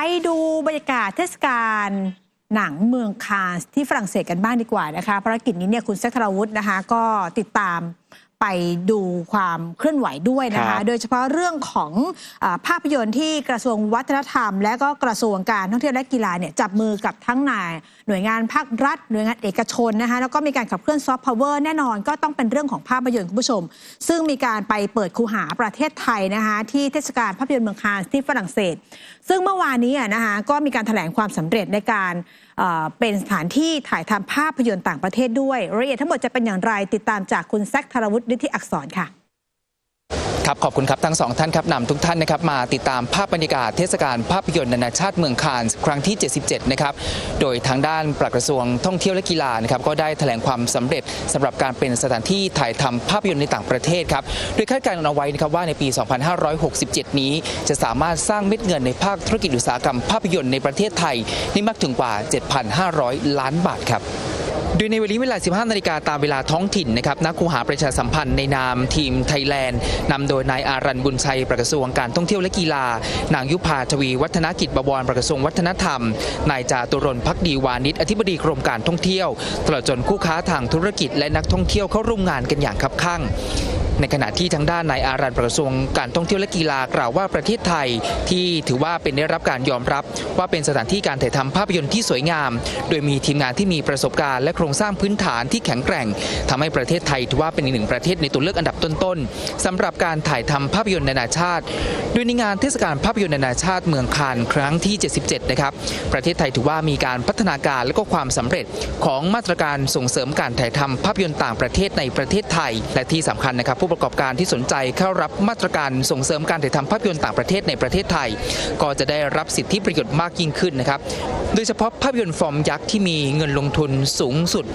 ไปดูบรรยากาศเทศกาลหนังเมืองคานส์ที่ฝรั่งเศสกันบ้างดีกว่านะคะภารกิจนี้เนี่ยคุณแซคทราวุฒินะคะก็ติดตาม ไปดูความเคลื่อนไหวด้วยนะครัคะบโดยเฉพาะเรื่องของอาภาพยนตร์ที่กระทรวงวัฒนธรรม และก็กระทรวงการท่องเที่ยวและกีฬาเนี่ยจับมือกับทั้งนายหน่วยงานภาครัฐ หน่วยงานเอกชนนะคะแล้วก็มีการขับเคลื่อนซอฟต์พาวเวอร์แน่นอนก็ต้องเป็นเรื่องของภาพยนตร์คุณผู้ชม ซึ่งมีการไปเปิดคูหาประเทศไทยนะคะที่เทศกาลภาพยนตร์เมืองคานส์ที่ฝรั่งเศส ซึ่งเมื่อวานนี้อะนะคะก็มีการแถลงความสำเร็จในการ เป็นสถานที่ถ่ายทำภาพยนตร์ต่างประเทศด้วยรายละเอียดทั้งหมดจะเป็นอย่างไรติดตามจากคุณแซคธารวุฒิฤทธิอักษรค่ะ ครับขอบคุณครับทั้งสองท่านครับนำทุกท่านนะครับมาติดตามภาพบรรยากาศเทศกาลภาพยนตร์นานาชาติเมืองคานส์ครั้งที่ 77 นะครับ โดยทางด้านปลัดกระทรวงท่องเที่ยวและกีฬานะครับก็ได้แถลงความสำเร็จสำหรับการเป็นสถานที่ถ่ายทำภาพยนตร์ในต่างประเทศครับ โดยคาดการณ์เอาไว้นะครับว่าในปี 2567 นี้ จะสามารถสร้างเม็ดเงินในภาคธุรกิจอุตสาหกรรมภาพยนตร์ในประเทศไทยนี่มากถึงกว่า 7,500 ล้านบาทครับ โดยในวันนี้เวลา 15 นาฬิกาตามเวลาท้องถิ่นนะครับนักคูหาประชาสัมพันธ์ในนามทีมไทยแลนด์นำโดยนายอารันบุญชัยประกระทรวงการท่องเที่ยวและกีฬา นางยุพาทวีวัฒนกิจบวรประกระทรวงวัฒนธรรม นายจาตุรนพักดีวานิชอธิบดีกรมการท่องเที่ยว ตลอดจนคู่ค้าทางธุรกิจและนักท่องเที่ยวเข้าร่วมงานกันอย่างคับคั่ง ในขณะที่ทางด้านนายอารันประกระทรวงการท่องเที่ยวและกีฬากล่าวว่าประเทศไทยที่ถือว่าเป็นได้รับการยอมรับ ว่าเป็นสถานที่การถ่ายทำภาพยนตร์ที่สวยงาม โดยมีทีมงานที่มีประสบการณ์และโครงสร้างพื้นฐานที่แข็งแกร่งทำให้ประเทศไทยถือว่าเป็นอีกหนึ่งประเทศในตัวเลือกอันดับต้นๆสำหรับการถ่ายทำภาพยนตร์นานาชาติ โดยในงานเทศกาลภาพยนตร์นานาชาติเมืองคานครั้งที่ 77 นะครับ ประเทศไทยถือว่ามีการพัฒนาการและก็ความสำเร็จของมาตรการส่งเสริมการถ่ายทำภาพยนตร์ต่างประเทศในประเทศไทย และที่สำคัญนะครับผู้ประกอบการที่สนใจเข้ารับมาตรการส่งเสริมการถ่ายทำภาพยนตร์ต่างประเทศในประเทศไทย ก็จะได้รับสิทธิประโยชน์มากยิ่งขึ้นนะครับโดยเฉพาะภาพยนตร์ฟอร์มยักษ์ที่มีเงินลงทุนสูงสุด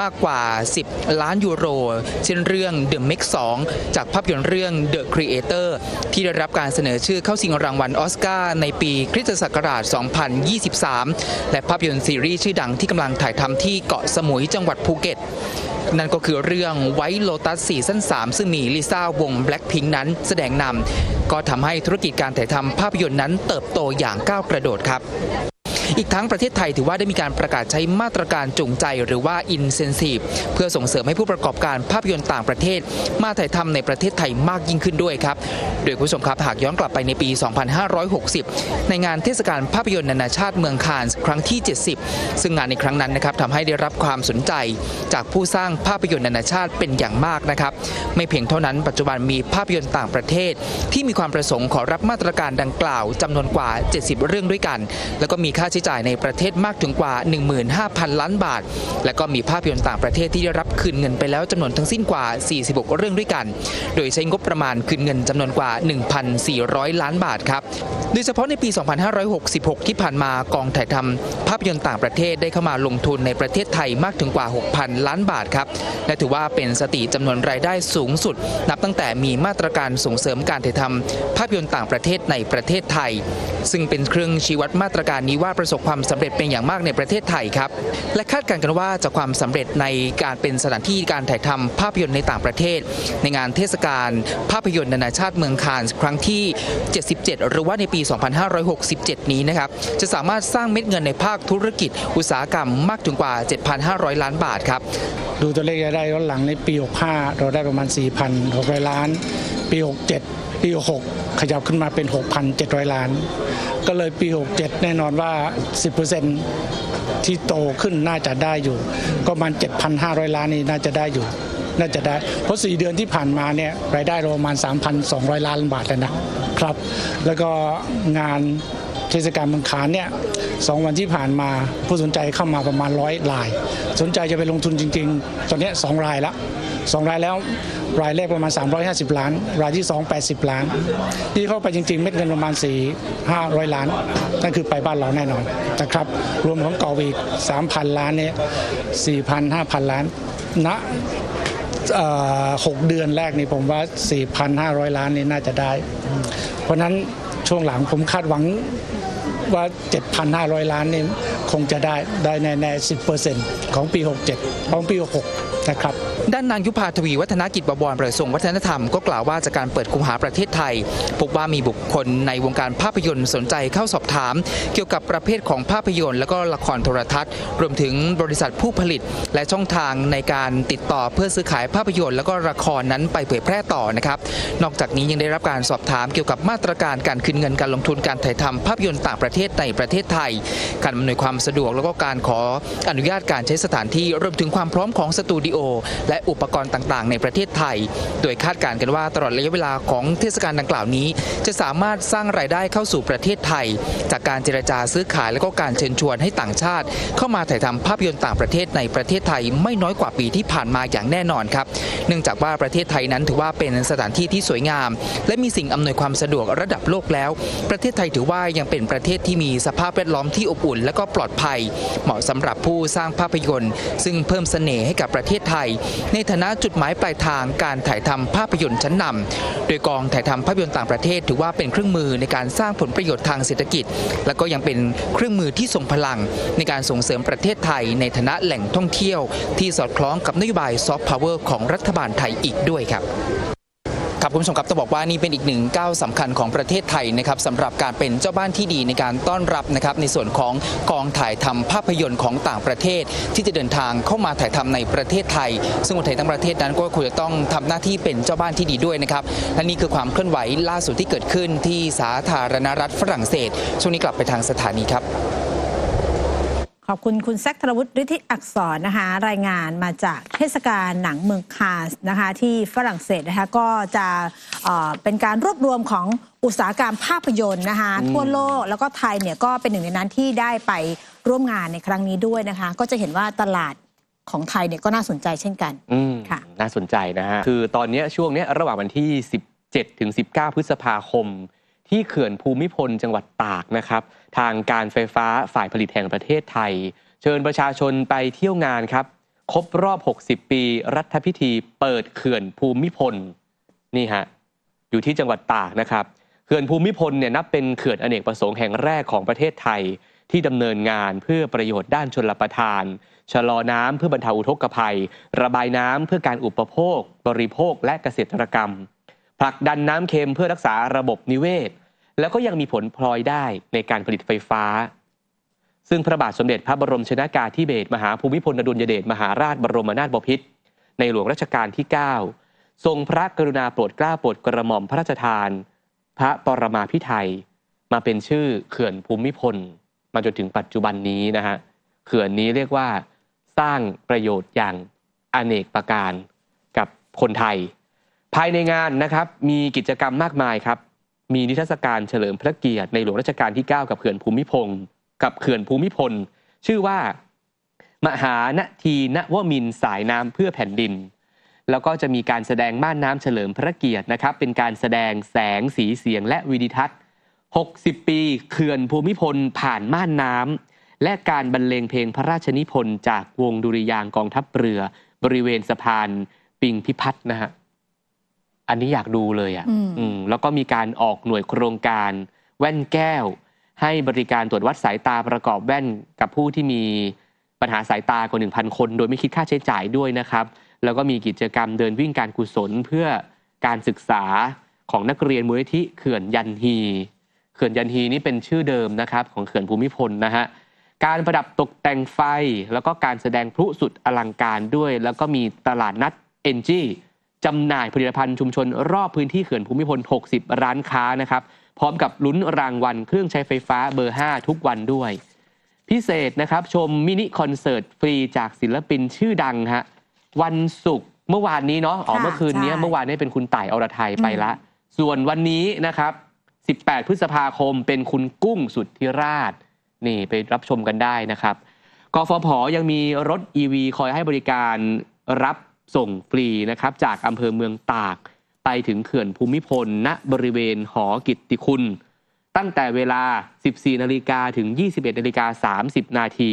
มากกว่า 10 ล้านยูโร เช่นเรื่อง The Mix 2จากภาพยนตร์เรื่อง The Creator ที่ได้รับการเสนอชื่อเข้าชิงรางวัลออสการ์ในปีคริสตศักราช 2023 และภาพยนตร์ซีรีส์ชื่อดังที่กำลังถ่ายทำที่เกาะสมุยจังหวัดภูเก็ตนั่นก็คือเรื่องไว t โลตัสซีซั่น3 ซึ่งมีลิซ่าวง Blackpink นั้นแสดงนำก็ทำให้ธุรกิจการถ่ายทำภาพยนตร์นั้นเติบโตอย่างก้าวกระโดดครับ อีกทั้งประเทศไทยถือว่าได้มีการประกาศใช้มาตรการจูงใจหรือว่า incentive เพื่อส่งเสริมให้ผู้ประกอบการภาพยนตร์ต่างประเทศ มาถ่ายทำในประเทศไทยมากยิ่งขึ้นด้วยครับ โดยคุณผู้ชมครับหากย้อนกลับไปในปี 2560 ในงานเทศกาลภาพยนตร์นานาชาติเมืองคานส์ครั้งที่ 70 ซึ่งงานในครั้งนั้นนะครับทำให้ได้รับความสนใจ จากผู้สร้างภาพยนตร์นานาชาติเป็นอย่างมากนะครับไม่เพียงเท่านั้นปัจจุบันมีภาพยนตร์ต่างประเทศ ที่มีความประสงค์ขอรับมาตรการดังกล่าวจำนวนกว่า 70 เรื่องด้วยกัน แล้วก็มีค่าใช้จ่ายในประเทศมากถึงกว่า 15,000 ล้านบาท และก็มีภาพยนตร์ต่างประเทศที่ได้รับคืนเงินไปแล้วจำนวนทั้งสิ้นกว่า 46 เรื่องด้วยกัน โดยใช้งบประมาณคืนเงินจำนวนกว่า 1,400 ล้านบาทครับโดยเฉพาะในปี 2566 ที่ผ่านมากองถ่ายทำภาพยนตร์ต่างประเทศได้เข้ามาลงทุนในประเทศไทยมากถึงกว่า 6,000 ล้านบาทครับและถือว่าเป็นสติจำนวนรายได้สูงสุด นับตั้งแต่มีมาตรการส่งเสริมการถ่ายทำภาพยนตร์ต่างประเทศในประเทศไทย ซึ่งเป็นเครื่องชี้วัดมาตรการนี้ว่าประสบความสำเร็จเป็นอย่างมากในประเทศไทยครับ และคาดการณ์กันว่าจากความสำเร็จในการเป็นสถานที่การถ่ายทำภาพยนตร์ในต่างประเทศ ในงานเทศกาลภาพยนตร์นานาชาติเมืองคานส์ครั้งที่ 77 หรือว่าในปี 2567 นี้นะครับ จะสามารถสร้างเม็ดเงินในภาคธุรกิจ อุตสาหกรรมมากถึงกว่า 7,500 ล้านบาทครับ ดูตัวเลขรายได้ย้อนหลังในปี 65 เราได้ประมาณ 4,600 ล้าน ปี 67 ปี 66 ขยับขึ้นมาเป็น 6,700 ล้าน ก็เลยปี 67 แน่นอนว่า 10%ที่โตขึ้นน่าจะได้อยู่ ก็ประมาณ7,500 ล้านนี่น่าจะได้อยู่ น่าจะได้ เพราะ 4 เดือนที่ผ่านมาเนี่ยรายได้เราประมาณ 3,200 ล้านบาทแล้วนะครับ แล้วก็งานเทศกาลเมืองคานเนี่ยสองวันที่ผ่านมาผู้สนใจเข้ามาประมาณร้อยราย สนใจจะไปลงทุนจริง ๆ ตอนนี้สองรายละสองรายแล้ว รายแรกประมาณ 350 ล้าน รายที่ 2 80 ล้านที่เข้าไปจริงๆ เม็ดเงินประมาณ 4 500 ล้าน นั่นคือไปบ้านเราแน่นอนนะครับ รวมของเก่าอีก 3,000 ล้านเนี่ย4,000 5,000 ล้านณเอ่อหกเดือนแรกนี่ผมว่า 4,500 ล้านนี่น่าจะได้ เพราะฉะนั้นช่วงหลังผมคาดหวังว่า 7,500 ล้านนี่คงจะได้ได้แน่ๆ10%ของปี 67 ของปี 66นะครับด้านนางยุพาทวีวัฒนกิจบวรประทรงวัฒนธรรมก็กล่าวว่าจากการเปิดคูหาประเทศไทย พบว่ามีบุคคลในวงการภาพยนตร์สนใจเข้าสอบถาม เกี่ยวกับประเภทของภาพยนตร์ และก็ละครโทรทัศน์ รวมถึงบริษัทผู้ผลิต และช่องทางในการติดต่อเพื่อซื้อขายภาพยนตร์ และก็ละครนั้นไปเผยแพร่ต่อนะครับนอกจากนี้ยังได้รับการสอบถามเกี่ยวกับมาตรการการคืนเงินการลงทุนการถ่ายทำภาพยนตร์ต่างประเทศในประเทศไทย การอำนวยความสะดวกแล้วก็การขออนุญาตการใช้สถานที่รวมถึงความพร้อมของสตูดิโอ และอุปกรณ์ต่างๆ ในประเทศไทย โดยคาดการณ์กันว่าตลอดระยะเวลาของเทศกาลดังกล่าวนี้ จะสามารถสร้างรายได้เข้าสู่ประเทศไทย จากการเจรจาซื้อขายและก็การเชิญชวนให้ต่างชาติ เข้ามาถ่ายทำภาพยนตร์ต่างประเทศในประเทศไทยไม่น้อยกว่าปีที่ผ่านมาอย่างแน่นอนครับ เนื่องจากว่าประเทศไทยนั้นถือว่าเป็นสถานที่ที่สวยงาม และมีสิ่งอำนวยความสะดวกระดับโลกแล้ว ประเทศไทยถือว่ายังเป็นประเทศที่มีสภาพแวดล้อมที่อบอุ่น และก็ปลอดภัย เหมาะสำหรับผู้สร้างภาพยนตร์ ซึ่งเพิ่มเสน่ห์ให้กับประเทศไทย ในฐานะจุดหมายปลายทางการถ่ายทำภาพยนตร์ชั้นนำโดยกองถ่ายทำภาพยนตร์ต่างประเทศ ถือว่าเป็นเครื่องมือในการสร้างผลประโยชน์ทางเศรษฐกิจ และก็ยังเป็นเครื่องมือที่ทรงพลัง ในการส่งเสริมประเทศไทย ในฐานะแหล่งท่องเที่ยว ที่สอดคล้องกับนโยบายซอฟต์พาวเวอร์ของรัฐบาลไทยอีกด้วยครับ ครับคุณผู้ชมครับต้องบอกว่านี่เป็นอีกหนึ่งก้าวสำคัญของประเทศไทยนะครับสำหรับการเป็นเจ้าบ้านที่ดีในการต้อนรับนะครับในส่วนของกองถ่ายทำภาพยนตร์ของต่างประเทศ ที่จะเดินทางเข้ามาถ่ายทำในประเทศไทย ซึ่งคนไทยทั้งประเทศนั้นก็ควรจะต้องทำหน้าที่เป็นเจ้าบ้านที่ดีด้วยนะครับและนี่คือความเคลื่อนไหวล่าสุดที่เกิดขึ้นที่สาธารณรัฐฝรั่งเศสช่วงนี้กลับไปทางสถานีครับ ขอบคุณคุณแซคธรวุฒิฤทธิอักษรนะคะ รายงานมาจากเทศกาลหนังเมืองคานส์นะคะ ที่ฝรั่งเศสนะคะก็จะเอ่อเป็นการรวบรวมของอุตสาหกรรมภาพยนตร์นะคะ ทั่วโลกแล้วก็ไทยเนี่ยก็เป็นหนึ่งในนั้นที่ได้ไปร่วมงานในครั้งนี้ด้วยนะคะ ก็จะเห็นว่าตลาดของไทยเนี่ยก็น่าสนใจเช่นกันอืมค่ะน่าสนใจนะฮะคือตอนเนี้ยช่วงเนี้ยระหว่างวันที่ 17ถึง19 พฤษภาคม ที่เขื่อนภูมิพลจังหวัดตากนะครับ ทางการไฟฟ้าฝ่ายผลิตแห่งประเทศไทย เชิญประชาชนไปเที่ยวงานครับ ครบรอบ 60 ปี รัฐพิธีเปิดเขื่อนภูมิพลนี่ฮะอยู่ที่จังหวัดตากนะครับเขื่อนภูมิพลเนี่ยนับเป็นเขื่อนอเนกประสงค์แห่งแรกของประเทศไทย ที่ดำเนินงานเพื่อประโยชน์ด้านชนลประทาน ชะลอน้ำเพื่อบรรเทาอุทกภัย ระบายน้ำเพื่อการอุปโภค บริโภคและเกษตรกรรม ผลักดันน้ำเค็มเพื่อรักษาระบบนิเวศ แล้วก็ยังมีผลพลอยได้ในการผลิตไฟฟ้า ซึ่งพระบาทสมเด็จพระบรมชนากาธิเบศรมหาภูมิพลอดุลยเดชมหาราชบรมนาถบพิตรในหลวงรัชกาลที่ 9 ทรงพระกรุณาโปรดเกล้าโปรดกระหม่อมพระราชทาน พระปรมาภิไธยมาเป็นชื่อเขื่อนภูมิพล มาจนถึงปัจจุบันนี้นะฮะเขื่อนนี้เรียกว่า สร้างประโยชน์อย่างอเนกประการกับคนไทย ภายในงานนะครับมีกิจกรรมมากมายครับ มีนิทรรศการเฉลิมพระเกียรติในหลวงรัชกาลที่ 9 กับเขื่อนภูมิพงศ์กับเขื่อนภูมิพล ชื่อว่า มหานทีนวมินสายน้ำเพื่อแผ่นดิน แล้วก็จะมีการแสดงม่านน้ำเฉลิมพระเกียรตินะครับ เป็นการแสดงแสงสีเสียงและวิดิทัศน์ 60 ปีเขื่อนภูมิพลผ่านม่านน้ำและการบรรเลงเพลงพระราชนิพนธ์จากวงดุริยางกองทัพเรือ บริเวณสะพานปิงพิพัฒน์นะฮะ อันนี้อยากดูเลยอะอืมอืมแล้วก็มีการออกหน่วยโครงการ แว่นแก้ว ให้บริการตรวจวัดสายตาประกอบแว่นกับผู้ที่มีปัญหาสายตากว่า1,000 คน โดยไม่คิดค่าใช้จ่ายด้วยนะครับ แล้วก็มีกิจกรรมเดินวิ่งการกุศลเพื่อการศึกษาของนักเรียนมูลนิธิเขื่อนยันฮีเขื่อนยันฮีนี่เป็นชื่อเดิมนะครับของเขื่อนภูมิพลนะฮะการประดับตกแต่งไฟ แล้วก็การแสดงพลุสุดอลังการด้วย แล้วก็มีตลาดนัดเอ็นจี จำหน่ายผลิตภัณฑ์ชุมชนรอบพื้นที่เขื่อนภูมิพล 60 ร้านค้านะครับ พร้อมกับลุ้นรางวัลเครื่องใช้ไฟฟ้าเบอร์ 5 ทุกวันด้วย พิเศษนะครับชมมินิคอนเสิร์ตฟรีจากศิลปินชื่อดังฮะวันศุกร์เมื่อวานนี้เนาะอ๋อค่ะเมื่อคืนนี้ใช่เมื่อวานนี้เป็นคุณต่ายอรไทยไปละ ส่วนวันนี้นะครับ 18 พฤษภาคมเป็นคุณกุ้งสุทธิราชนี่ไปรับชมกันได้นะครับกฟผยังมีรถ EV คอยให้บริการรับ ส่งฟรีนะครับจากอำเภอเมืองตาก ไปถึงเขื่อนภูมิพล ณบริเวณหอกิตติคุณ ตั้งแต่เวลา 14 นาฬิกาถึง 21 นาฬิกา 30 นาที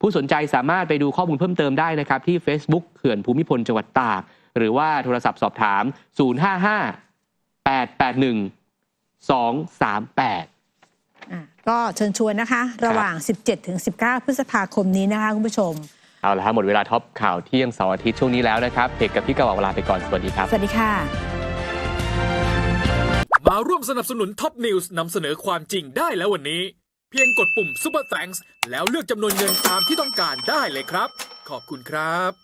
ผู้สนใจสามารถไปดูข้อมูลเพิ่มเติมได้นะครับ ที่ Facebook เขื่อนภูมิพลจังหวัดตาก หรือว่าโทรศัพท์สอบถาม 055 881 238ก็เชิญชวนนะคะ ระหว่าง 17 ถึง 19 พฤษภาคมนี้นะคะ คุณผู้ชม เอาละฮะหมดเวลาท็อปข่าวเที่ยงเสาร์อาทิตย์ช่วงนี้แล้วนะครับเพกกับพี่กระบอกเวลาไปก่อนสวัสดีครับ สวัสดีค่ะ มาร่วมสนับสนุนท็อปนิวส์นำเสนอความจริงได้แล้ววันนี้ เพียงกดปุ่ม Super Thanks แล้วเลือกจำนวนเงินตามที่ต้องการได้เลยครับ ขอบคุณครับ